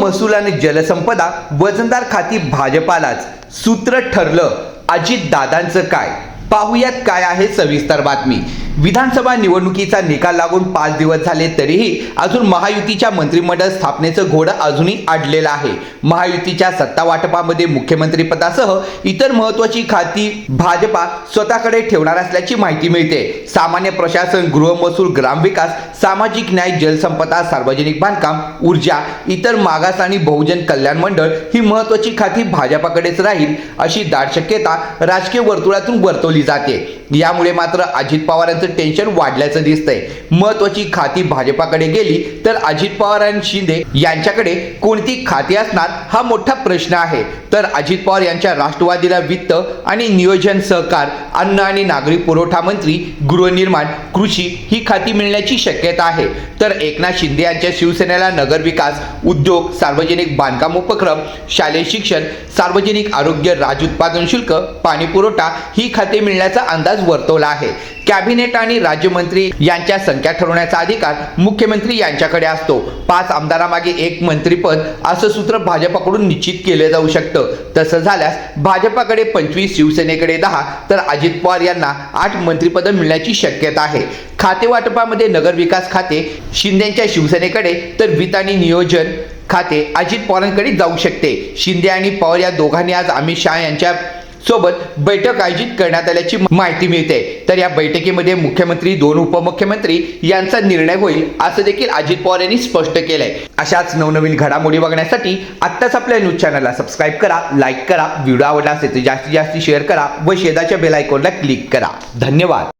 महसूल आणि जलसंपदा वजनदार खाती भाजपालाच. सूत्र ठरलं अजित दादांचं काय? पाहुयात काय आहे सविस्तर बातमी. विधानसभा निवडणुकीचा निकाल लागून पाच दिवस झाले तरीही अजून महायुतीच्या मंत्रिमंडळ स्थापनेचं घोडं अजूनही अडलेलं आहे. महायुतीच्या सत्ता वाटपामध्ये मुख्यमंत्रीपदासह इतर महत्वाची खाती भाजपा स्वतःकडे ठेवणार असल्याची माहिती मिळते. सामान्य प्रशासन गृहमहसूल ग्रामविकास सामाजिक न्याय जलसंपदा सार्वजनिक बांधकाम ऊर्जा इतर मागास आणि बहुजन कल्याण मंडळ ही महत्वाची खाती भाजपाकडेच राहील अशी दाट शक्यता राजकीय वर्तुळातून वर्तवली जाते. यामुळे मात्र अजित पवारांचं टेन्शन वाढल्याचं दिसतंय. महत्वाची खाती भाजपाकडे गेली तर अजित पवार आणि शिंदे यांच्याकडे कोणती खाती असणार हा मोठा प्रश्न आहे. तर अजित पवार यांच्या राष्ट्रवादीला वित्त आणि नियोजन सहकार अन्न आणि नागरी पुरवठा मंत्री गृहनिर्माण कृषी ही खाती मिळण्याची शक्यता आहे. तर एकनाथ शिंदे यांच्या शिवसेनेला नगरविकास उद्योग सार्वजनिक बांधकाम उपक्रम शालेय शिक्षण सार्वजनिक आरोग्य राज उत्पादन शुल्क पाणी पुरवठा ही खाते मिळण्याचा अंदाज वर्तवला आहे. कॅबिनेट आणि राज्यमंत्री यांच्या संख्या ठरवण्याचा अधिकार मुख्यमंत्री यांच्याकडे असतो. पाच आमदारामागे एक मंत्रीपद असं सूत्र भाजपाकडून निश्चित केलं जाऊ शकतं. तसं झाल्यास भाजपाकडे पंचवीस शिवसेनेकडे दहा तर अजित पवार यांना आठ मंत्रिपदं मिळण्याची शक्यता आहे. खाते वाटपामध्ये नगरविकास खाते शिंदेच्या शिवसेनेकडे तर वित्त आणि नियोजन खाते अजित पवारांकडे जाऊ शकते. शिंदे आणि पवार या दोघांनी आज अमित शहा यांच्या सोबत बैठक आयोजित करण्यात आल्याची माहिती मिळते. तर या बैठकीमध्ये मुख्यमंत्री दोन उपमुख्यमंत्री यांचा निर्णय होईल असं देखील अजित पवार यांनी स्पष्ट केलंय. अशाच नवनवीन घडामोडी बघण्यासाठी आत्ताच आपल्या न्यूज चॅनलला सबस्क्राईब करा लाईक करा व्हिडिओ आवडला असेल तर जास्तीत जास्त शेअर करा व शेजारच्या बेल आयकॉनला क्लिक करा. धन्यवाद.